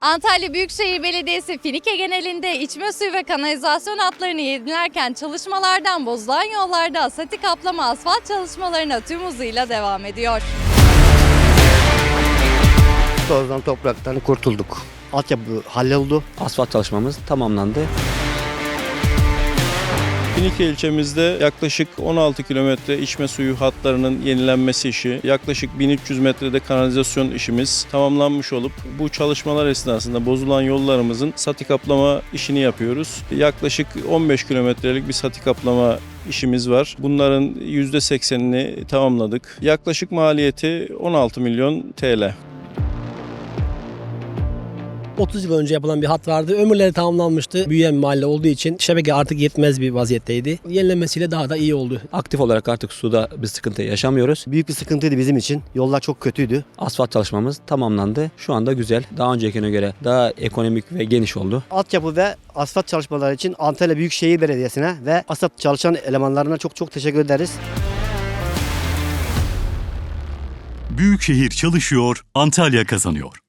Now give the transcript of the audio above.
Antalya Büyükşehir Belediyesi Finike genelinde içme suyu ve kanalizasyon hatlarını yenilerken çalışmalardan bozulan yollarda asati kaplama asfalt çalışmalarına tüm hızıyla devam ediyor. Tozdan topraktan kurtulduk. Altyapı halloldu. Asfalt çalışmamız tamamlandı. Finike ilçemizde yaklaşık 16 kilometre içme suyu hatlarının yenilenmesi işi, yaklaşık 1300 metrede kanalizasyon işimiz tamamlanmış olup bu çalışmalar esnasında bozulan yollarımızın sati kaplama işini yapıyoruz. Yaklaşık 15 kilometrelik bir sati kaplama işimiz var. Bunların %80'ini tamamladık. Yaklaşık maliyeti 16 milyon TL. 30 yıl önce yapılan bir hat vardı. Ömürleri tamamlanmıştı. Büyüyen bir mahalle olduğu için şebeke artık yetmez bir vaziyetteydi. Yenilenmesiyle daha da iyi oldu. Aktif olarak artık suda bir sıkıntı yaşamıyoruz. Büyük bir sıkıntıydı bizim için. Yollar çok kötüydü. Asfalt çalışmamız tamamlandı. Şu anda güzel. Daha öncekine göre daha ekonomik ve geniş oldu. Altyapı ve asfalt çalışmaları için Antalya Büyükşehir Belediyesi'ne ve asfalt çalışan elemanlarına çok çok teşekkür ederiz. Büyükşehir çalışıyor, Antalya kazanıyor.